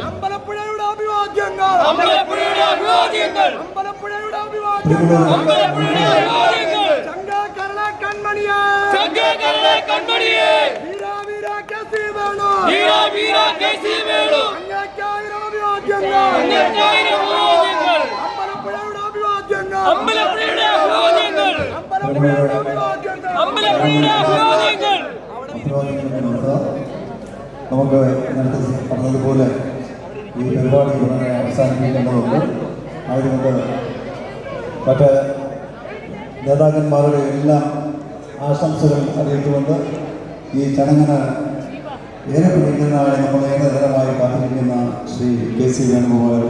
അമ്പലപ്പുഴയുടെ അഭിവാദ്യങ്ങൾ. അമ്പലപ്പുഴയുടെ അഭിവാദ്യങ്ങൾ. അമ്പലപ്പുഴയുടെ അഭിവാദ്യങ്ങൾ. അമ്പലപ്പുഴയുടെ അഭിവാദ്യങ്ങൾ വീര വീര കസി വേണു വീര വീര കെ സി വേണു. അങ്ങേക്കായിരം അഭിവാദ്യങ്ങൾ. അങ്ങേക്കായിരം അഭിവാദ്യങ്ങൾ അമ്പലപ്പുഴയുടെ അഭിവാദ്യങ്ങൾ. അമ്പലപ്പുഴയുടെ അഭിവാദ്യങ്ങൾ. അമ്പലപ്പുഴയുടെ അഭിവാദ്യങ്ങൾ അമ്പലപ്പുഴയുടെ അഭിവാദ്യങ്ങൾ നമുക്ക് നേരത്തെ പറഞ്ഞതുപോലെ ഈ പരിപാടി ഉടനെ അവസാനിപ്പിക്കേണ്ടതുണ്ട്. അതിനുമുമ്പ് മറ്റ് നേതാക്കന്മാരുടെ എല്ലാം ആശംസകൾ അറിയിച്ചുകൊണ്ട് ഈ ചടങ്ങിന് ഏറെ പിടിക്കുന്നതാണ് നമ്മൾ ഏറെ നേരമായി കാത്തിരിക്കുന്ന ശ്രീ കെ സി വേണുഗോപാൽ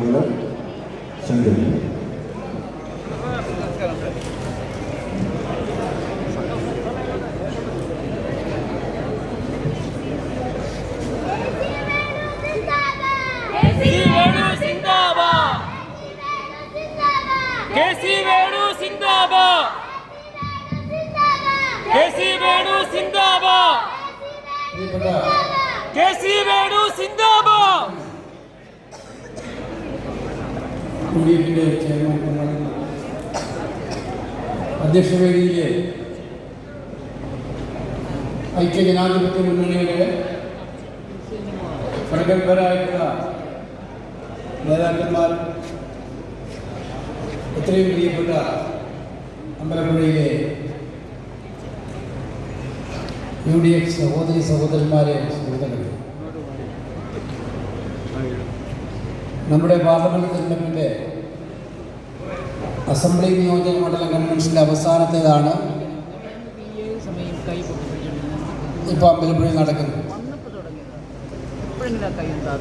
ക്ഷണിക്കുന്നു യു ഡി എഫിന്റെ ചെയർമാൻ അധ്യക്ഷവേദിയിലെ ഐക്യജനാധിപത്യ മുന്നണിയുടെ പ്രഗത്ഭരായിട്ടുള്ള നേതാക്കന്മാർ എത്രയും പ്രിയപ്പെട്ട അമ്പലപ്പുഴയിലെ യു ഡി എഫ് സഹോദരി സഹോദരന്മാരെ സുഹൃത്തുക്കളെ. നമ്മുടെ പാർലമെന്റ് തെരഞ്ഞെടുപ്പിന്റെ അസംബ്ലി നിയോജക മണ്ഡലം കൺവെൻഷന്റെ അവസാനത്തേതാണ് ഇപ്പോൾ അമ്പലപ്പുഴയിൽ നടക്കുന്നത്.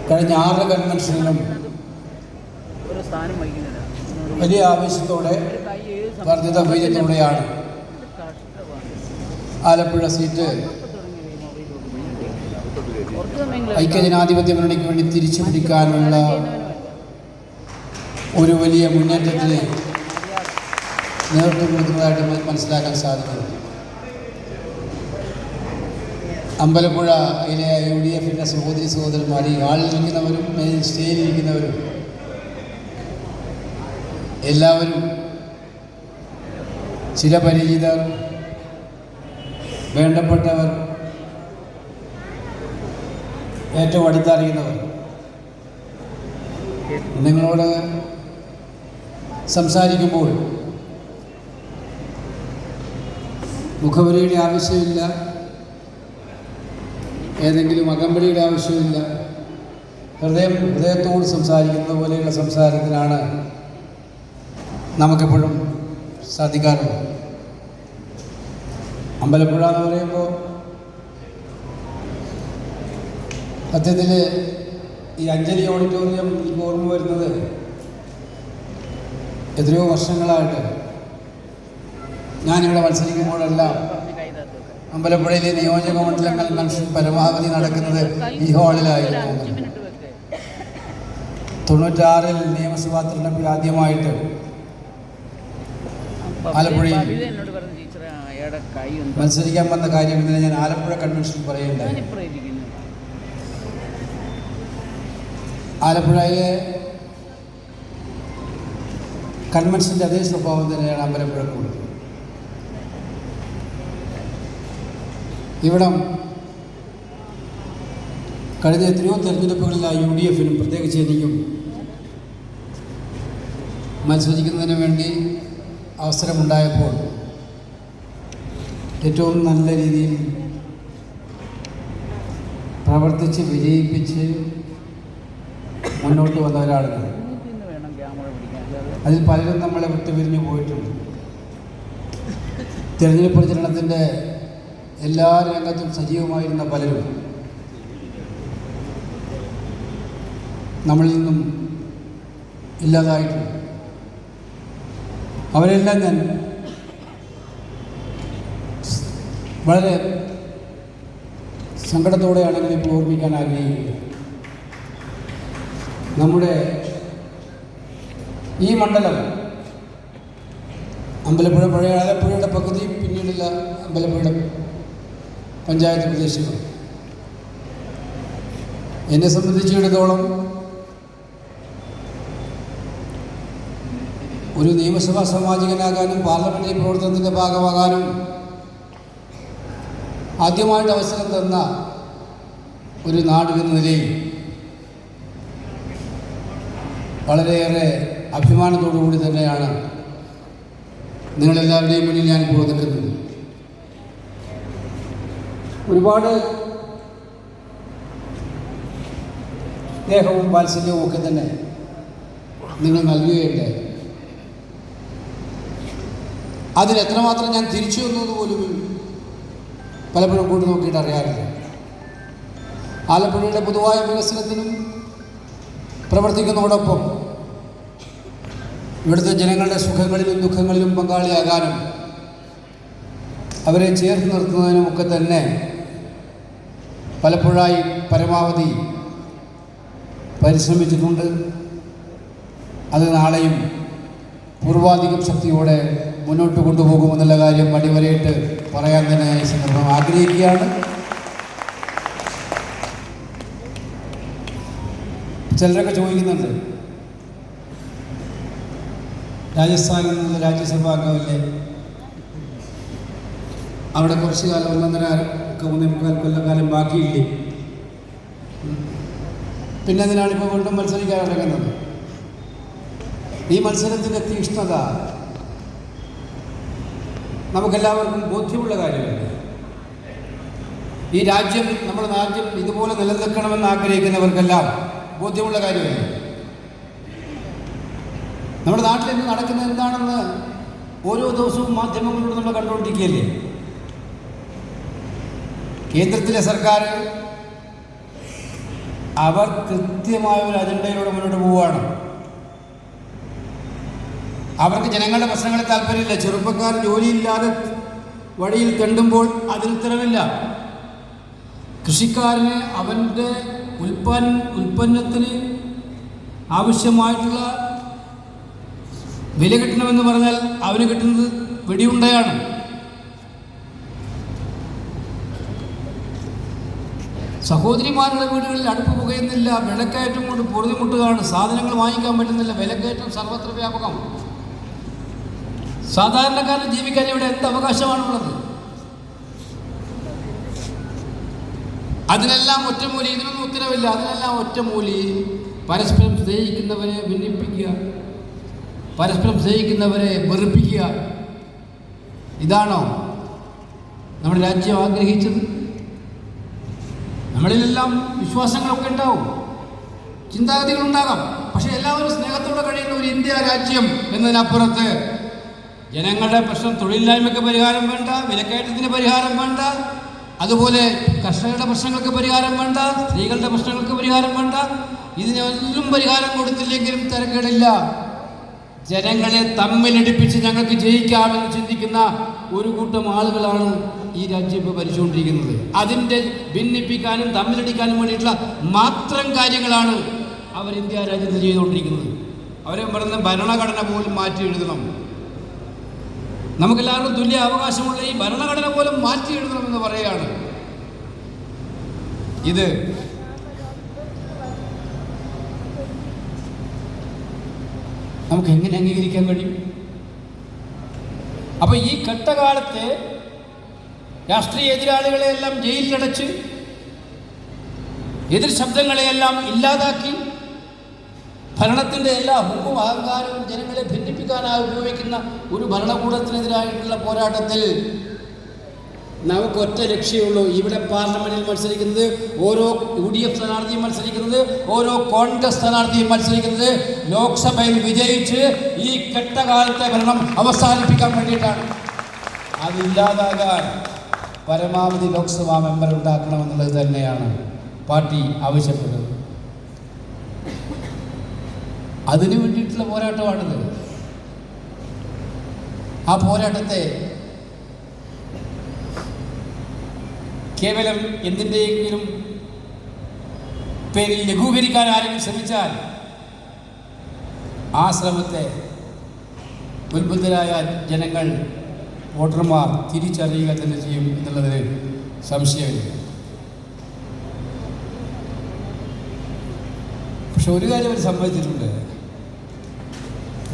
കഴിഞ്ഞ ആറ് കൺവെൻഷനിലും വലിയ ആവേശത്തോടെ വർദ്ധിത ബീജത്തോടെയാണ് ആലപ്പുഴ സീറ്റ് ഐക്യജനാധിപത്യ മുന്നണിക്ക് വേണ്ടി തിരിച്ചു പിടിക്കാനുള്ള ഒരു വലിയ മുന്നേറ്റത്തിന് നേതൃത്വം കൊടുക്കുന്നതായിട്ട് മനസ്സിലാക്കാൻ സാധിക്കുന്നു. അമ്പലപ്പുഴയിലെ യു ഡി എഫിന്റെ സഹോദരി സഹോദരന്മാർ ഈ ഹാളിൽ ഇരിക്കുന്നവരും മെയിൻ സ്റ്റേജിൽ ഇരിക്കുന്നവരും എല്ലാവരും ചില പരിചിതർ വേണ്ടപ്പെട്ടവർ ഏറ്റവും അടുത്തറിയുന്നവർ നിങ്ങളോട് സംസാരിക്കുമ്പോൾ മുഖവരിയുടെ ആവശ്യമില്ല ഏതെങ്കിലും അകമ്പടിയുടെ ആവശ്യമില്ല ഹൃദയം ഹൃദയത്തോട് സംസാരിക്കുന്നത് പോലെയുള്ള സംസാരത്തിനാണ് നമുക്കെപ്പോഴും സാധിക്കാറുള്ളത്. അമ്പലപ്പുഴ എന്ന് പറയുമ്പോൾ സത്യത്തിൽ ഈ അഞ്ജലി ഓഡിറ്റോറിയം എനിക്ക് ഓർമ്മ വരുന്നത് എത്രയോ വർഷങ്ങളായിട്ട് ഞാനിവിടെ മത്സരിക്കുമ്പോഴെല്ലാം അമ്പലപ്പുഴയിലെ നിയോജക മണ്ഡലങ്ങൾ കൺവെൻഷൻ പരമാവധി നടക്കുന്നത് ഈ ഹാളിലായിരുന്നു. തൊണ്ണൂറ്റാറിൽ നിയമസഭാ തെരഞ്ഞെടുപ്പിൽ ആദ്യമായിട്ട് ആലപ്പുഴയിൽ മത്സരിക്കാൻ വന്ന കാര്യം ഇന്നലെ ഞാൻ ആലപ്പുഴ കൺവെൻഷൻ ഞാനിപ്പുറം ആലപ്പുഴയിലെ കൺവെൻഷന്റെ അതേ സ്വഭാവം തന്നെയാണ് അമ്പലപ്പുഴക്കുള്ളത് ഇവിടം കഴിഞ്ഞ എത്രയോ തെരഞ്ഞെടുപ്പുകളിലായി യു ഡി എഫിനും പ്രത്യേകിച്ച് എനിക്കും മത്സരിക്കുന്നതിന് വേണ്ടി അവസരമുണ്ടായപ്പോൾ ഏറ്റവും നല്ല രീതിയിൽ പ്രവർത്തിച്ച് വിജയിപ്പിച്ച് മുന്നോട്ട് വന്ന ഞാൻ. അതിൽ പലരും നമ്മളെ വിട്ടുപിരിഞ്ഞു പോയിട്ടുണ്ട്. തിരഞ്ഞെടുപ്പ് പ്രചരണത്തിന്റെ എല്ലാ രംഗത്തും സജീവമായിരുന്ന പലരും. നമ്മളിൽ നിന്നും ഇല്ലാതായിട്ടുണ്ട്. അവരെല്ലാം ഞാൻ വളരെ സങ്കടത്തോടെയാണെങ്കിലും ഇപ്പോൾ ഓർമ്മിക്കാൻ ആഗ്രഹിക്കുന്നത്. നമ്മുടെ ഈ മണ്ഡലം. അമ്പലപ്പുഴ പഴയ ആലപ്പുഴയുടെ പകുതി പിന്നീടുള്ള അമ്പലപ്പുഴയുടെ പഞ്ചായത്ത് പ്രദേശങ്ങൾ. എന്നെ സംബന്ധിച്ചിടത്തോളം ഒരു നിയമസഭാ സാമാജികനാകാനും പാർലമെന്ററി പ്രവർത്തനത്തിന്റെ ഭാഗമാകാനും ആദ്യമായിട്ട് അവസരം തന്ന ഒരു നാട് നിലയിൽ വളരെയേറെ അഭിമാനത്തോടു കൂടി തന്നെയാണ് നിങ്ങളെല്ലാവരുടെയും മുന്നിൽ ഞാൻ ഇപ്പോൾ നിൽക്കുന്നത് ഒരുപാട് സ്നേഹവും വാത്സല്യവും ഒക്കെ തന്നെ നിങ്ങൾ നൽകുകയുണ്ടായി അതിൽ എത്രമാത്രം ഞാൻ തിരിച്ചു വന്നത് പോലും പലപ്പോഴും കൂടി നോക്കിയിട്ട് അറിയാറില്ല. ആലപ്പുഴയുടെ പൊതുവായ വികസനത്തിനും പ്രവർത്തിക്കുന്നതോടൊപ്പം ഇവിടുത്തെ ജനങ്ങളുടെ സുഖങ്ങളിലും ദുഃഖങ്ങളിലും പങ്കാളിയാകാനും അവരെ ചേർത്ത് നിർത്തുന്നതിനുമൊക്കെ തന്നെ പലപ്പോഴായി പരമാവധി പരിശ്രമിച്ചിട്ടുണ്ട്. അത് നാളെയും പൂർവാധികം ശക്തിയോടെ മുന്നോട്ട് കൊണ്ടുപോകുമെന്നുള്ള കാര്യം അടിവരയിട്ട് പറയാൻ തന്നെ ഈ സന്ദർഭം ആഗ്രഹിക്കുകയാണ്. ചിലരൊക്കെ ചോദിക്കുന്നുണ്ട് രാജസ്ഥാനിൽ നിന്ന് രാജ്യസഭാ അംഗമല്ലേ അവിടെ കുറച്ച് കാലം ഒന്നൊന്നര ഒക്കെ കൊല്ലം കാലം ബാക്കിയില്ലേ? പിന്നെ അതിനാണ് ഇപ്പോൾ വീണ്ടും മത്സരിക്കാൻ ഇറങ്ങുന്നത്. ഈ മത്സരത്തിന്റെ തീക്ഷ്ണത നമുക്കെല്ലാവർക്കും ബോധ്യമുള്ള കാര്യമല്ല? ഈ രാജ്യം നമ്മുടെ രാജ്യം ഇതുപോലെ നിലനിൽക്കണമെന്ന് ആഗ്രഹിക്കുന്നവർക്കെല്ലാം ബോധ്യമുള്ള കാര്യമല്ല? നമ്മുടെ നാട്ടിൽ ഇന്ന് നടക്കുന്നത് എന്താണെന്ന് ഓരോ ദിവസവും മാധ്യമങ്ങളിലൂടെ നമ്മൾ കണ്ടുകൊണ്ടിരിക്കുകയല്ലേ? കേന്ദ്രത്തിലെ സർക്കാർ അവർ കൃത്യമായ ഒരു അജണ്ടയിലൂടെ മുന്നോട്ട് പോവുകയാണ്. അവർക്ക് ജനങ്ങളുടെ പ്രശ്നങ്ങളിൽ താല്പര്യമില്ല. ചെറുപ്പക്കാർ ജോലിയില്ലാതെ വഴിയിൽ കണ്ടുമ്പോൾ അതിന് ഉത്തരവില്ല. കൃഷിക്കാരന് അവന്റെ ഉൽപ്പന്ന ഉൽപ്പന്നത്തിന് ആവശ്യമായിട്ടുള്ള വില കിട്ടണമെന്ന് പറഞ്ഞാൽ അവന് കിട്ടുന്നത് വെടിയുണ്ടയാണ്. സഹോദരിമാരുടെ വീടുകളിൽ അടുപ്പ് പുകയുന്നില്ല വിലക്കയറ്റം കൊണ്ട് പൊറുതിമുട്ടുകയാണ് സാധനങ്ങൾ വാങ്ങിക്കാൻ പറ്റുന്നില്ല വിലക്കയറ്റം സർവത്ര വ്യാപകം. സാധാരണക്കാരൻ ജീവിക്കാൻ ഇവിടെ എന്ത് അവകാശമാണുള്ളത്? അതിനെല്ലാം ഒറ്റമൂലി ഇതിനൊന്നും ഉത്തരവില്ല. അതിനെല്ലാം ഒറ്റമൂലി പരസ്പരം സ്നേഹിക്കുന്നവരെ ഭിന്നിപ്പിക്കുക. പരസ്പരം സ്നേഹിക്കുന്നവരെ വെറുപ്പിക്കുക. ഇതാണോ നമ്മുടെ രാജ്യം ആഗ്രഹിച്ചത്? നമ്മളിലെല്ലാം വിശ്വാസങ്ങളൊക്കെ ഉണ്ടാവും. ചിന്താഗതികളുണ്ടാകാം. പക്ഷെ എല്ലാവരും സ്നേഹത്തോടെ കഴിയുന്ന ഒരു ഇന്ത്യ രാജ്യം എന്നതിനപ്പുറത്ത് ജനങ്ങളുടെ പ്രശ്നം തൊഴിലില്ലായ്മയ്ക്ക് പരിഹാരം വേണ്ട വിലക്കയറ്റത്തിന് പരിഹാരം വേണ്ട അതുപോലെ കർഷകരുടെ പ്രശ്നങ്ങൾക്ക് പരിഹാരം വേണ്ട സ്ത്രീകളുടെ പ്രശ്നങ്ങൾക്ക് പരിഹാരം വേണ്ട ഇതിനൊന്നും പരിഹാരം കൊടുത്തില്ലെങ്കിലും തിരക്കേടില്ല. ജനങ്ങളെ തമ്മിലടിപ്പിച്ച് ഞങ്ങൾക്ക് ജയിക്കാമെന്ന് ചിന്തിക്കുന്ന ഒരു കൂട്ടം ആളുകളാണ് ഈ രാജ്യം ഇപ്പോൾ ഭരിച്ചുകൊണ്ടിരിക്കുന്നത്. അതിന്റെ ഭിന്നിപ്പിക്കാനും തമ്മിലടിക്കാനും വേണ്ടിയിട്ടുള്ള മാത്രം കാര്യങ്ങളാണ് അവർ ഇന്ത്യ രാജ്യത്ത് ചെയ്തുകൊണ്ടിരിക്കുന്നത്. അവരെ പറയുന്ന ഭരണഘടന പോലും മാറ്റി എഴുതണം. നമുക്കെല്ലാവർക്കും തുല്യ അവകാശമുള്ള ഈ ഭരണഘടന പോലും മാറ്റി എഴുതണം എന്ന് പറയുകയാണ്. ഇത് നമുക്ക് എങ്ങനെ അംഗീകരിക്കാൻ കഴിയും? അപ്പൊ ഈ ഘട്ടകാലത്ത് രാഷ്ട്രീയ എതിരാളികളെയെല്ലാം ജയിലിലടച്ച് എതിർ ശബ്ദങ്ങളെയെല്ലാം ഇല്ലാതാക്കി ഭരണത്തിന്റെ എല്ലാ ഹുക്കും അഹങ്കാരവും ജനങ്ങളെ ഭിന്നിപ്പിക്കാനായി ഉപയോഗിക്കുന്ന ഒരു ഭരണകൂടത്തിനെതിരായിട്ടുള്ള പോരാട്ടത്തിൽ നമുക്ക് ഒറ്റ ലക്ഷ്യമുള്ളൂ. ഇവിടെ പാർലമെന്റിൽ മത്സരിക്കുന്നത് ഓരോ യു ഡി എഫ് സ്ഥാനാർത്ഥിയും മത്സരിക്കുന്നത് ഓരോ കോൺഗ്രസ് സ്ഥാനാർത്ഥിയും മത്സരിക്കുന്നത് ലോക്സഭയിൽ വിജയിച്ച് ഈ കെട്ടകാലത്തെ ഭരണം അവസാനിപ്പിക്കാൻ വേണ്ടിയിട്ടാണ്. അതില്ലാതാകാൻ പരമാവധി ലോക്സഭാ മെമ്പർ ഉണ്ടാക്കണമെന്നുള്ളത് തന്നെയാണ് പാർട്ടി ആവശ്യപ്പെടുന്നത്. അതിനു വേണ്ടിയിട്ടുള്ള പോരാട്ടമാണിത്. ആ പോരാട്ടത്തെ കേവലം എന്തിന്റെയെങ്കിലും പേരിൽ ലഘൂകരിക്കാൻ ആരെങ്കിലും ശ്രമിച്ചാൽ ആ ശ്രമത്തെ ഉത്ബുദ്ധരായ ജനങ്ങൾ വോട്ടർമാർ തിരിച്ചറിയുക തന്നെ ചെയ്യും എന്നുള്ളതിന് സംശയമില്ല. പക്ഷെ ഒരു കാര്യം അവർ സംഭവിച്ചിട്ടുണ്ട്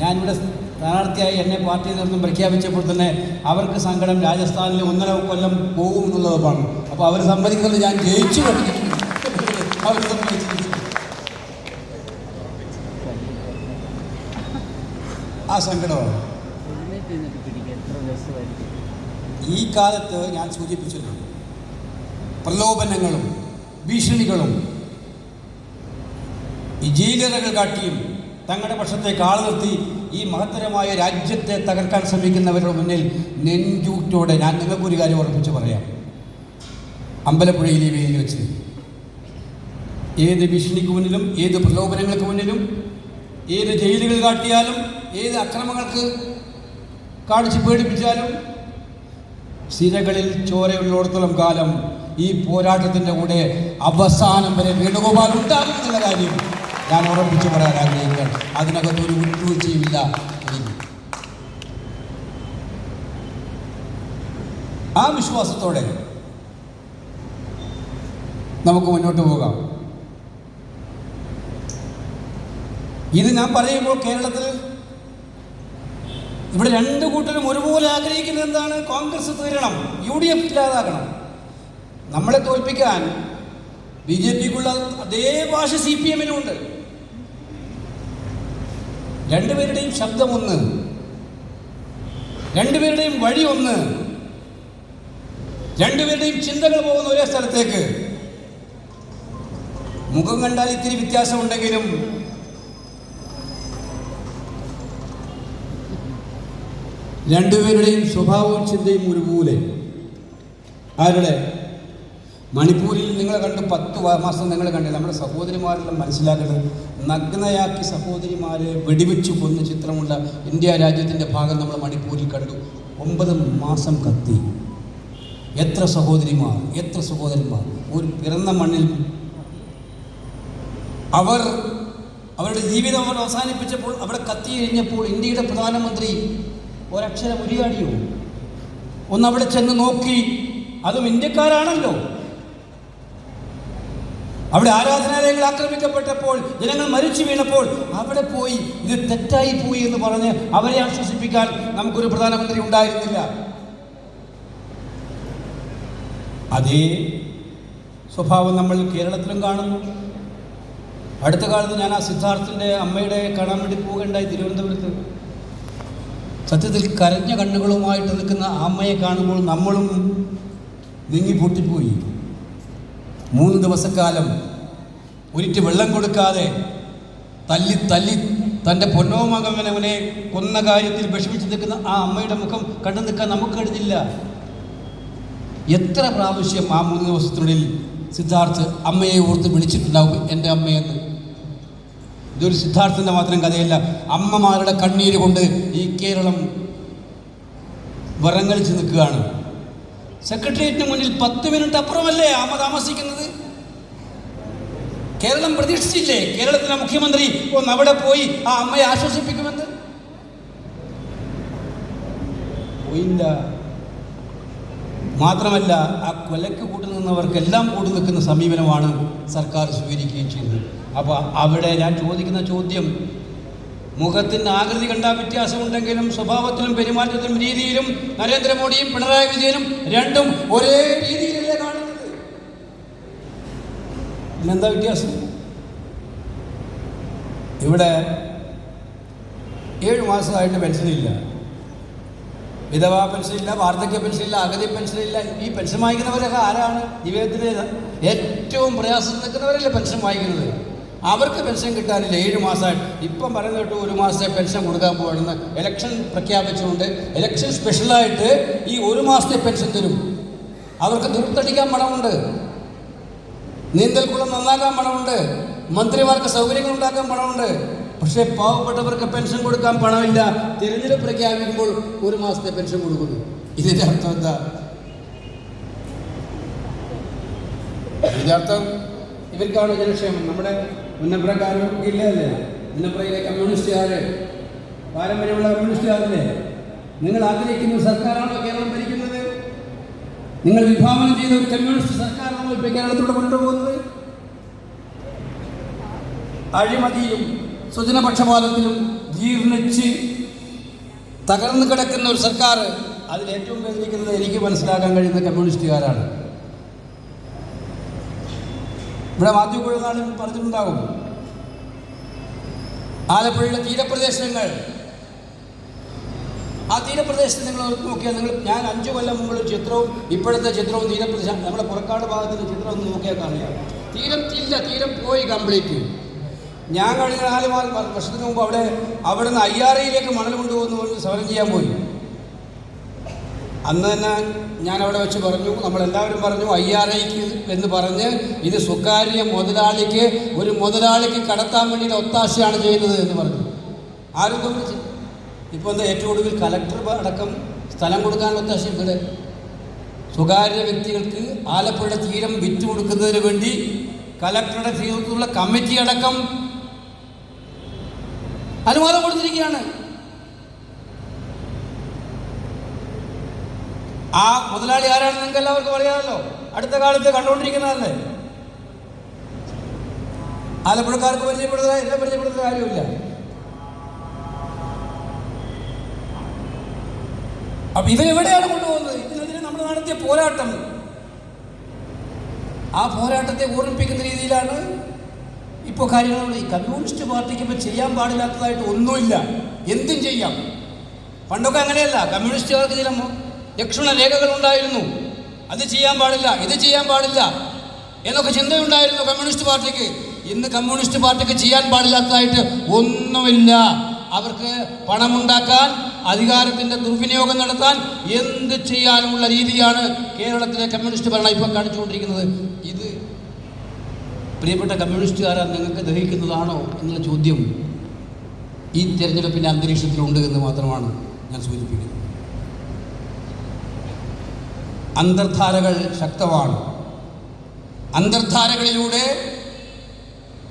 ഞാനിവിടെ സ്ഥാനാർത്ഥിയായി എന്നെ പാർട്ടിയിൽ നിന്നും പ്രഖ്യാപിച്ചപ്പോൾ തന്നെ അവർക്ക് സങ്കടം രാജസ്ഥാനിൽ ഒന്നര കൊല്ലം പോകും എന്നുള്ളതാണ് അപ്പോൾ അവർ സമ്മതിക്കുന്നത് ഞാൻ ജയിച്ചു സമ്മതിച്ചിരിക്കുന്നു ആ സങ്കടമാണ് ഈ കാലത്ത് ഞാൻ സൂചിപ്പിച്ചിട്ടുണ്ട് പ്രലോഭനങ്ങളും ഭീഷണികളും ഈ കാട്ടിയും തങ്ങളുടെ പക്ഷത്തെ കാളു നിർത്തി ഈ മഹത്തരമായ രാജ്യത്തെ തകർക്കാൻ ശ്രമിക്കുന്നവരുടെ മുന്നിൽ നെഞ്ചൂറ്റോടെ ഞാൻ നിങ്ങൾക്കൊരു കാര്യം ഉറപ്പിച്ച് പറയാം. അമ്പലപ്പുഴയിലെ വേദിയിൽ വെച്ച്. ഏത് ഭീഷണിക്ക് മുന്നിലും ഏത് പ്രലോഭനങ്ങൾക്ക് മുന്നിലും ഏത് ജയിലുകൾ കാട്ടിയാലും ഏത് അക്രമങ്ങൾക്ക് കാണിച്ച് പേടിപ്പിച്ചാലും സിരകളിൽ ചോരയുള്ളിടത്തോളം കാലം ഈ പോരാട്ടത്തിന്റെ കൂടെ അവസാനം വരെ വേണുഗോപാൽ ഉണ്ടാകും എന്നുള്ള കാര്യം ഞാൻ ഉറപ്പിച്ചു പറയാൻ ആഗ്രഹിക്കുകയാണ്. അതിനകത്ത് ഒരു വിട്ടുവീഴ്ചയുമില്ല ആ വിശ്വാസത്തോടെ നമുക്ക് മുന്നോട്ട് പോകാം. ഇത് ഞാൻ പറയുമ്പോൾ കേരളത്തിൽ ഇവിടെ രണ്ട് കൂട്ടരും ഒരുപോലെ ആഗ്രഹിക്കുന്നത് എന്താണ്? കോൺഗ്രസ് തീരണം യു ഡി എഫ് ഇല്ലാതാകണം. നമ്മളെ തോൽപ്പിക്കാൻ ബി ജെ പിക്കുള്ള അതേ ഭാഷ സി പി എമ്മിനുണ്ട് രണ്ടുപേരുടെയും ശബ്ദം ഒന്ന് രണ്ടുപേരുടെയും വഴി ഒന്ന് രണ്ടുപേരുടെയും ചിന്തകൾ പോകുന്ന ഒരേ സ്ഥലത്തേക്ക് മുഖം കണ്ടാൽ ഇത്തിരി വ്യത്യാസമുണ്ടെങ്കിലും രണ്ടുപേരുടെയും സ്വഭാവവും ചിന്തയും ഒരുപോലെ ആരുടെ? മണിപ്പൂരിൽ നിങ്ങളെ കണ്ട് പത്ത് മാസം നിങ്ങൾ കണ്ടില്ല. നമ്മുടെ സഹോദരിമാരെല്ലാം മനസ്സിലാക്കേണ്ടത് നഗ്നയാക്കി സഹോദരിമാരെ വെടിവെച്ച് കൊന്ന ചിത്രമുള്ള ഇന്ത്യ രാജ്യത്തിന്റെ ഭാഗം നമ്മൾ മണിപ്പൂരിൽ കണ്ടു. ഒമ്പത് മാസം കത്തി. എത്ര സഹോദരിമാർ എത്ര സഹോദരന്മാർ. ഒരു പിറന്ന മണ്ണിൽ അവർ അവരുടെ ജീവിതം അവർ അവസാനിപ്പിച്ചപ്പോൾ അവിടെ കത്തി കഴിഞ്ഞപ്പോൾ ഇന്ത്യയുടെ പ്രധാനമന്ത്രി ഒരക്ഷരം ഉരിയാടിയോ? ഒന്ന് അവിടെ ചെന്ന് നോക്കി അതും ഇന്ത്യക്കാരാണല്ലോ. അവിടെ ആരാധനാലയങ്ങൾ ആക്രമിക്കപ്പെട്ടപ്പോൾ ജനങ്ങൾ മരിച്ചു വീണപ്പോൾ അവിടെ പോയി ഇത് തെറ്റായി പോയി എന്ന് പറഞ്ഞ് അവരെ ആശ്വസിപ്പിക്കാൻ നമുക്കൊരു പ്രധാനമന്ത്രി ഉണ്ടായിരുന്നില്ല. അതേ സ്വഭാവം നമ്മൾ കേരളത്തിലും കാണുന്നു. അടുത്ത കാലത്ത് ഞാൻ ആ സിദ്ധാർത്ഥിന്റെ അമ്മയുടെ കാണാൻ വേണ്ടി പോകേണ്ടായി തിരുവനന്തപുരത്ത്. സത്യത്തിൽ കരഞ്ഞ കണ്ണുകളുമായിട്ട് നിൽക്കുന്ന അമ്മയെ കാണുമ്പോൾ നമ്മളും നീങ്ങി പൊട്ടിപ്പോയി. മൂന്ന് ദിവസക്കാലം ഒരിറ്റ് വെള്ളം കൊടുക്കാതെ തല്ലി തല്ലി തന്റെ പൊന്നോ അവനെ കൊന്ന കാര്യത്തിൽ വിഷമിച്ച് നിൽക്കുന്ന ആ അമ്മയുടെ മുഖം കണ്ടു നിൽക്കാൻ നമുക്ക് കഴിഞ്ഞില്ല. എത്ര പ്രാവശ്യം ആ മൂന്ന് ദിവസത്തിനുള്ളിൽ സിദ്ധാർത്ഥ് അമ്മയെ ഓർത്ത് വിളിച്ചിട്ടുണ്ടാവും എന്റെ അമ്മയെന്ന്. ഇതൊരു സിദ്ധാർത്ഥിന്റെ മാത്രം കഥയല്ല അമ്മമാരുടെ കണ്ണീര് കൊണ്ട് ഈ കേരളം വിറങ്ങലിച്ച് നിൽക്കുകയാണ്. സെക്രട്ടേറിയറ്റിന് മുന്നിൽ പത്ത് മിനിറ്റ് അപ്പുറമല്ലേ അമ്മ താമസിക്കുന്നത്? കേരളം പ്രതീക്ഷിച്ചില്ലേ? കേരളത്തിലെ മുഖ്യമന്ത്രി ഒന്ന് അവിടെ പോയി ആ അമ്മയെ ആശ്വസിപ്പിക്കുമെന്ന്? പോയില്ല മാത്രമല്ല ആ കൊലയ്ക്ക് കൂട്ടു നിന്നവർക്കെല്ലാം കൂട്ടു നിൽക്കുന്ന സമീപനമാണ് സർക്കാർ സ്വീകരിക്കുകയും ചെയ്യുന്നത്. അപ്പോൾ അവിടെ ഞാൻ ചോദിക്കുന്ന ചോദ്യം മുഖത്തിന്റെ ആകൃതി കണ്ട വ്യത്യാസമുണ്ടെങ്കിലും സ്വഭാവത്തിലും പെരുമാറ്റത്തിലും രീതിയിലും നരേന്ദ്രമോദിയും പിണറായി വിജയനും രണ്ടും ഒരേ രീതിയിലല്ലേ കാണുന്നത്. പിന്നെന്താ വ്യത്യാസം? ഇവിടെ ഏഴ് മാസമായിട്ട് പെൻഷനില്ല. വിധവാ പെൻഷൻ ഇല്ല വാർദ്ധക്യ പെൻഷൻ ഇല്ല അഗതി പെൻഷൻ ഇല്ല ഈ പെൻഷൻ വാങ്ങിക്കുന്നവരൊക്കെ ആരാണ്? ജീവിതത്തിൽ ഏറ്റവും പ്രയാസം നിൽക്കുന്നവരല്ലേ പെൻഷൻ വാങ്ങിക്കുന്നത്? അവർക്ക് പെൻഷൻ കിട്ടാനില്ല. ഏഴ് മാസമായിട്ട് ഇപ്പം പറയുന്ന കേട്ടു ഒരു മാസത്തെ പെൻഷൻ കൊടുക്കാൻ പോകണമെന്ന് ഇലക്ഷൻ പ്രഖ്യാപിച്ചുകൊണ്ട് ഇലക്ഷൻ സ്പെഷ്യലായിട്ട് ഈ ഒരു മാസത്തെ പെൻഷൻ തരും. അവർക്ക് ദുർത്തടിക്കാൻ പണമുണ്ട് നീന്തൽക്കുളം നന്നാക്കാൻ പണമുണ്ട് മന്ത്രിമാർക്ക് സൗകര്യങ്ങൾ ഉണ്ടാക്കാൻ പണമുണ്ട് പക്ഷേ പാവപ്പെട്ടവർക്ക് പെൻഷൻ കൊടുക്കാൻ പണമില്ല. തിരഞ്ഞെടുപ്പ് പ്രഖ്യാപിക്കുമ്പോൾ ഒരു മാസത്തെ പെൻഷൻ കൊടുക്കുന്നു. ഇതിന്റെ അർത്ഥം എന്താ? ഇതിനർത്ഥം ഇവർക്കാണ് ജനക്ഷേമം. നമ്മുടെ മുന്നപ്പുറക്കാർക്ക് ഇല്ലല്ലേ മുന്നപ്രയിലെ കമ്മ്യൂണിസ്റ്റുകാര്. പാരമ്പര്യമുള്ള കമ്മ്യൂണിസ്റ്റുകാരല്ലേ? നിങ്ങൾ ആഗ്രഹിക്കുന്ന സർക്കാരാണോ കേരളം ഭരിക്കുന്നത്? നിങ്ങൾ വിഭാവനം ചെയ്ത ഒരു കമ്മ്യൂണിസ്റ്റ് സർക്കാരാണോ ഇപ്പോൾ കേരളത്തിലൂടെ കൊണ്ടുപോകുന്നത്? അഴിമതിയും സ്വജനപക്ഷപാതത്തിലും ജീർണിച്ച് തകർന്നു കിടക്കുന്ന ഒരു സർക്കാർ അതിലേറ്റവും വേദനിക്കുന്നത് എനിക്ക് മനസ്സിലാക്കാൻ കഴിയുന്ന കമ്മ്യൂണിസ്റ്റുകാരാണ്. ഇവിടെ മാത്യു കുഴനാടും പറഞ്ഞിട്ടുണ്ടാകും. ആലപ്പുഴയിലെ തീരപ്രദേശങ്ങൾ. ആ തീരപ്രദേശത്ത് നിങ്ങൾ നോക്കിയാൽ നിങ്ങൾ ഞാൻ അഞ്ചു കൊല്ലം മുമ്പുള്ള ചിത്രവും ഇപ്പോഴത്തെ ചിത്രവും തീരപ്രദേശം നമ്മുടെ പുറക്കാട് ഭാഗത്തിന്റെ ചിത്രം ഒന്ന് നോക്കിയാൽ അറിയാം തീരം ഇല്ല തീരം പോയി കംപ്ലീറ്റ് ഞാൻ കഴിഞ്ഞ നാല് വർഷത്തിന് മുമ്പ് അവിടെ അവിടെ നിന്ന് അയ്യാറയിലേക്ക് മണൽ കൊണ്ടുപോകുന്നു സമരം ചെയ്യാൻ പോയി. അന്ന് തന്നെ ഞാൻ അവിടെ വെച്ച് പറഞ്ഞു നമ്മളെല്ലാവരും പറഞ്ഞു അയ്യാറയ്ക്ക് എന്ന് പറഞ്ഞ് ഇത് സ്വകാര്യ മുതലാളിക്ക് ഒരു മുതലാളിക്ക് കടത്താൻ വേണ്ടിയിട്ട് ഒത്താശയാണ് ചെയ്യുന്നത് എന്ന് പറഞ്ഞു. ആരും തോന്നിച്ച് ഇപ്പോൾ എന്താ ഏറ്റവും ഒടുവിൽ കലക്ടർ അടക്കം സ്ഥലം കൊടുക്കാൻ ഒത്താശ ഇവിടെ സ്വകാര്യ വ്യക്തികൾക്ക് ആലപ്പുഴ തീരം വിറ്റുകൊടുക്കുന്നതിന് വേണ്ടി കലക്ടറുടെ നേതൃത്വത്തിലുള്ള കമ്മിറ്റി അടക്കം അനുവാദം കൊടുത്തിരിക്കുകയാണ്. ആ മുതലാളി ആരാണെന്ന് നിങ്ങൾക്ക് എല്ലാവർക്കും അറിയാമല്ലോ. അടുത്ത കാലത്ത് കണ്ടുകൊണ്ടിരിക്കുന്നതല്ലേ? ആലപ്പുഴക്കാർക്ക് പരിചയപ്പെടുന്ന എന്നെ പരിചയപ്പെടുന്ന കാര്യമില്ല. അപ്പൊ ഇവരെവിടെയാണ് കൊണ്ടുപോകുന്നത്? ഇതിനെതിരെ നമ്മൾ നടത്തിയ പോരാട്ടം. ആ പോരാട്ടത്തെ ഓർമ്മിപ്പിക്കുന്ന രീതിയിലാണ് ഇപ്പോൾ കാര്യങ്ങൾ ഈ കമ്മ്യൂണിസ്റ്റ് പാർട്ടിക്ക് ഇപ്പോൾ ചെയ്യാൻ പാടില്ലാത്തതായിട്ട് ഒന്നുമില്ല. എന്തും ചെയ്യാം. പണ്ടൊക്കെ അങ്ങനെയല്ല. കമ്മ്യൂണിസ്റ്റുകാർക്ക് ചില ലക്ഷണ രേഖകൾ ഉണ്ടായിരുന്നു. അത് ചെയ്യാൻ പാടില്ല ഇത് ചെയ്യാൻ പാടില്ല എന്നൊക്കെ ചിന്തയുണ്ടായിരുന്നു കമ്മ്യൂണിസ്റ്റ് പാർട്ടിക്ക്. ഇന്ന് കമ്മ്യൂണിസ്റ്റ് പാർട്ടിക്ക് ചെയ്യാൻ പാടില്ലാത്തതായിട്ട് ഒന്നുമില്ല. അവർക്ക് പണമുണ്ടാക്കാൻ അധികാരത്തിന്റെ ദുർവിനിയോഗം നടത്താൻ എന്ത് ചെയ്യാനുമുള്ള രീതിയാണ് കേരളത്തിലെ കമ്മ്യൂണിസ്റ്റ് ഭരണം ഇപ്പോൾ കാണിച്ചുകൊണ്ടിരിക്കുന്നത്? പ്രിയപ്പെട്ട കമ്മ്യൂണിസ്റ്റുകാരാ നിങ്ങൾക്ക് ദഹിക്കുന്നതാണോ എന്നുള്ള ചോദ്യം ഈ തിരഞ്ഞെടുപ്പിന്റെ അന്തരീക്ഷത്തിലുണ്ട് എന്ന് മാത്രമാണ് ഞാൻ സൂചിപ്പിക്കുന്നത്. അന്തർധാരകൾ ശക്തമാണ്. അന്തർധാരകളിലൂടെ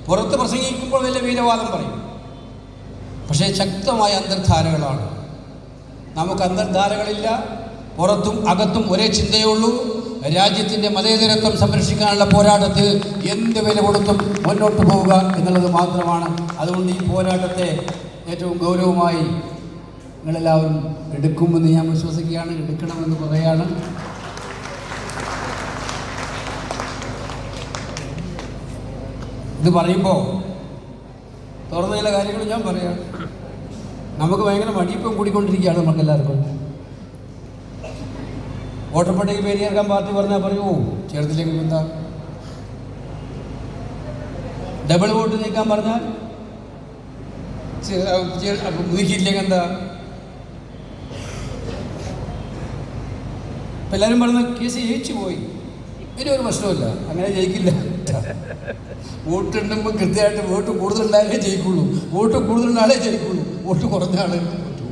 പുറത്ത് പ്രസംഗിക്കുമ്പോൾ വലിയ വീരവാദം പറയും. പക്ഷേ ശക്തമായ അന്തർധാരകളാണ്. നമുക്ക് അന്തർധാരകളില്ല പുറത്തും അകത്തും ഒരേ ചിന്തയേ ഉള്ളൂ. രാജ്യത്തിന്റെ മതേതരത്വം സംരക്ഷിക്കാനുള്ള പോരാട്ടത്തിൽ എന്ത് വില കൊടുത്തും മുന്നോട്ട് പോവുക എന്നുള്ളത് മാത്രമാണ്. അതുകൊണ്ട് ഈ പോരാട്ടത്തെ ഏറ്റവും ഗൗരവമായി നിങ്ങളെല്ലാവരും എടുക്കുമെന്ന് ഞാൻ വിശ്വസിക്കുകയാണ് എടുക്കണമെന്ന് പറയുകയാണ്. ഇത് പറയുമ്പോൾ തുറന്ന ചില കാര്യങ്ങൾ ഞാൻ പറയാം. നമുക്ക് ഭയങ്കര മടിയിപ്പം കൂടിക്കൊണ്ടിരിക്കുകയാണ് നമുക്കെല്ലാവർക്കും വോട്ടർപട്ടിക പേര് പാർട്ടി പറഞ്ഞാൽ പറയൂ. ചേർത്തില്ലെങ്കിൽ എന്താ ഡബിൾ വോട്ട് നീക്കാൻ പറഞ്ഞാൽ? നീക്കിയില്ലെങ്കിൽ എന്താ? ഇപ്പം എല്ലാവരും പറഞ്ഞ കേസ് ജയിച്ചു പോയി. ഇനി ഒരു പ്രശ്നമില്ല അങ്ങനെ ജയിക്കില്ല. വോട്ട് ഉണ്ടുമ്പോൾ കൃത്യമായിട്ട് വോട്ട് കൂടുതലുണ്ടായാലേ ജയിക്കുള്ളൂ. വോട്ട് കൂടുതലുണ്ടായാലേ ജയിക്കുള്ളൂ. വോട്ട് കുറഞ്ഞ പറ്റൂ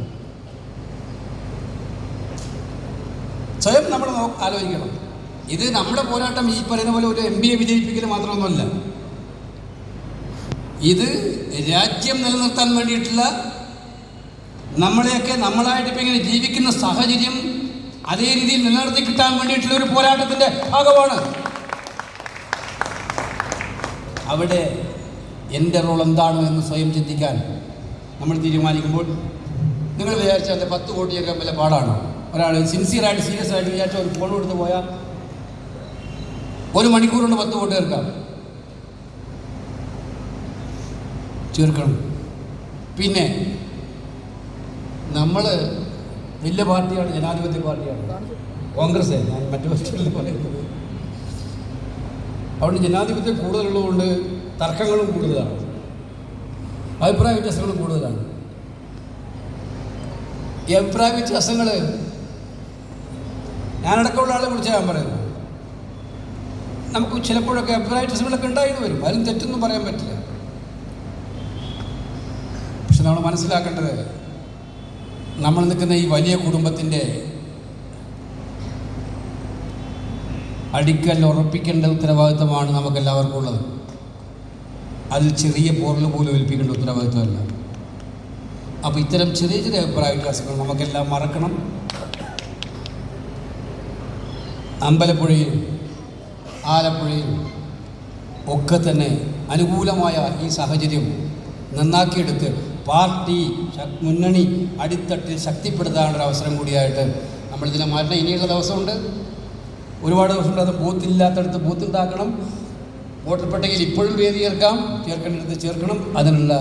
സ്വയം നമ്മൾ നോ- ആലോചിക്കണം. ഇത് നമ്മുടെ പോരാട്ടം ഈ പറയുന്ന പോലെ ഒരു എം പിയെ വിജയിപ്പിക്കൽ മാത്രമൊന്നുമല്ല. ഇത് രാജ്യം നിലനിർത്താൻ വേണ്ടിയിട്ടുള്ള നമ്മളെയൊക്കെ നമ്മളായിട്ട് ഇപ്പം ഇങ്ങനെ ജീവിക്കുന്ന സാഹചര്യം അതേ രീതിയിൽ നിലനിർത്തി കിട്ടാൻ വേണ്ടിയിട്ടുള്ള ഒരു പോരാട്ടത്തിന്റെ ഭാഗമാണ്. അവിടെ എന്റെ റോൾ എന്താണ് എന്ന് സ്വയം ചിന്തിക്കാൻ നമ്മൾ തീരുമാനിക്കുമ്പോൾ നിങ്ങൾ വിചാരിച്ചാൽ പത്ത് കോടി ചേർക്കാൻ വല്ല പാടാണോ? ഒരാൾ സിൻസിയറായിട്ട് സീരിയസ് ആയിട്ട് വിചാരിച്ച ഒരു ഫോൺ കൊടുത്ത് പോയാൽ ഒരു മണിക്കൂർ കൊണ്ട് പത്ത് വോട്ട് ചേർക്കാം ചേർക്കണം പിന്നെ നമ്മൾ വലിയ പാർട്ടിയാണ് ജനാധിപത്യ പാർട്ടിയാണ്. കോൺഗ്രസ് ഞാൻ മറ്റു പറ്റില്ല പറയുന്നത്. അവിടെ ജനാധിപത്യം കൂടുതലുള്ളതുകൊണ്ട് തർക്കങ്ങളും കൂടുതലാണ്. അഭിപ്രായ വ്യത്യാസങ്ങളും കൂടുതലാണ്. ഈ അഭിപ്രായ വ്യത്യാസങ്ങൾ ഞാനടക്കമുള്ള ആളെ കുറിച്ച് ഞാൻ പറയുന്നത്. നമുക്ക് ചിലപ്പോഴൊക്കെ അഭിപ്രായസുകളൊക്കെ ഉണ്ടായിരുന്നു വരും. അതിലും തെറ്റൊന്നും പറയാൻ പറ്റില്ല. പക്ഷെ നമ്മൾ മനസ്സിലാക്കേണ്ടത് നമ്മൾ നിൽക്കുന്ന ഈ വലിയ കുടുംബത്തിന്റെ അടിക്കൽ ഉറപ്പിക്കേണ്ട ഉത്തരവാദിത്തമാണ് നമുക്കെല്ലാവർക്കും ഉള്ളത്. അതിൽ ചെറിയ പോറൽ പോലും ഏൽപ്പിക്കേണ്ട ഉത്തരവാദിത്തമല്ല അപ്പോൾ ഇത്തരം ചെറിയ ചെറിയ അഭിപ്രായ വ്യത്യാസങ്ങൾ നമുക്കെല്ലാം മറക്കണം. അമ്പലപ്പുഴയിലും ആലപ്പുഴയിൽ ഒക്കെ തന്നെ അനുകൂലമായ ഈ സാഹചര്യം നന്നാക്കിയെടുത്ത് പാർട്ടി മുന്നണി അടിത്തട്ടിൽ ശക്തിപ്പെടുത്താനുള്ള അവസരം കൂടിയായിട്ട് നമ്മളിതിനെ മാറ്റണം. ഇനിയുള്ള ദിവസമുണ്ട്. ഒരുപാട് ദിവസമുണ്ട്. അത് ബൂത്ത് ഇല്ലാത്തടത്ത് ബൂത്ത് ഉണ്ടാക്കണം വോട്ടർ പട്ടികയിൽ ഇപ്പോഴും പേര് ചേർക്കാം. ചേർക്കേണ്ടടുത്ത് ചേർക്കണം. അതിനുള്ള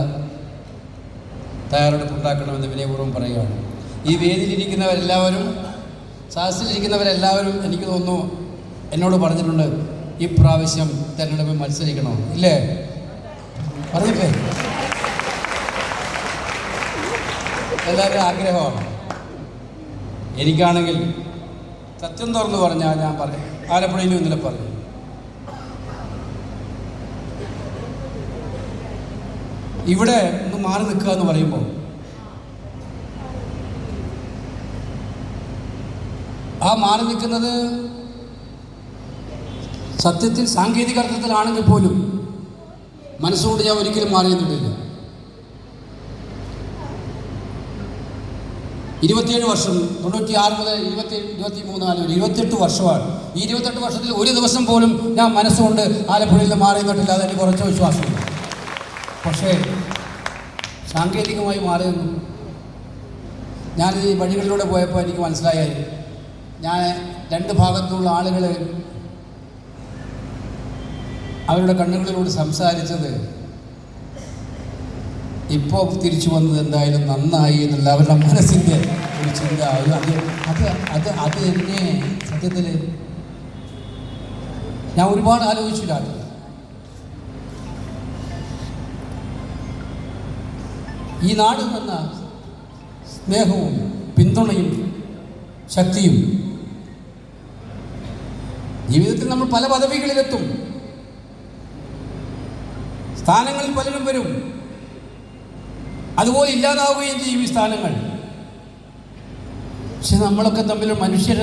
തയ്യാറെടുപ്പ് ഉണ്ടാക്കണമെന്ന് വിനയപൂർവം പറയുകയാണ്. ഈ വേദിയിലിരിക്കുന്നവരെല്ലാവരും സദസ്സിലിരിക്കുന്നവരെല്ലാവരും എനിക്ക് തോന്നുന്നു എന്നോട് പറഞ്ഞിട്ടുണ്ട് ഇപ്രാവശ്യം തെരഞ്ഞെടുപ്പിൽ മത്സരിക്കണോ? ഇല്ലേ? പറഞ്ഞില്ലേ? എല്ലാവരും ആഗ്രഹമാണ്. എനിക്കാണെങ്കിൽ സത്യം തുറന്നു പറഞ്ഞാൽ ഞാൻ പറയും ആലപ്പുഴയിലും ഇന്നലെ പറഞ്ഞു. ഇവിടെ ഒന്ന് മാറി നിൽക്കുക എന്ന് പറയുമ്പോൾ ആ മാറി നിൽക്കുന്നത് സത്യത്തിൽ സാങ്കേതിക അർത്ഥത്തിലാണെങ്കിൽ പോലും മനസ്സുകൊണ്ട് ഞാൻ ഒരിക്കലും മാറി നിന്നിട്ടില്ല ഇരുപത്തിയേഴ് വർഷം തൊണ്ണൂറ്റി ആറ് മുതൽ ഇരുപത്തി ഇരുപത്തി മൂന്ന് നാല് വരെ ഇരുപത്തെട്ട് വർഷമാണ്. ഈ ഇരുപത്തെട്ട് വർഷത്തിൽ ഒരു ദിവസം പോലും ഞാൻ മനസ്സുകൊണ്ട് ആലപ്പുഴയിൽ നിന്ന് മാറി നിന്നിട്ടില്ല അതെനിക്ക് കുറച്ച് വിശ്വാസമുണ്ട് പക്ഷേ സാങ്കേതികമായി മാറി നിന്നു ഞാൻ ഈ വഴികളിലൂടെ പോയപ്പോൾ എനിക്ക് മനസ്സിലായാൽ ഞാൻ രണ്ട് ഭാഗത്തുള്ള ആളുകൾ അവരുടെ കണ്ണുകളിലൂടെ സംസാരിച്ചത് ഇപ്പോൾ തിരിച്ചു വന്നത് എന്തായാലും നന്നായി എന്നുള്ള അവരുടെ മനസ്സിന്റെ ഒരു ചിന്ത. അത് അത് അത് അത് എന്നെ സത്യത്തിൽ ഞാൻ ഒരുപാട് ആലോചിച്ചു ഈ നാട് തന്ന സ്നേഹവും പിന്തുണയും ശക്തിയും ജീവിതത്തിൽ നമ്മൾ പല പദവികളിലെത്തും. സ്ഥാനങ്ങളിൽ പലരും വരും. അതുപോലെ ഇല്ലാതാവുകയും ചെയ്യും ഈ സ്ഥാനങ്ങൾ. പക്ഷെ നമ്മളൊക്കെ തമ്മിൽ മനുഷ്യർ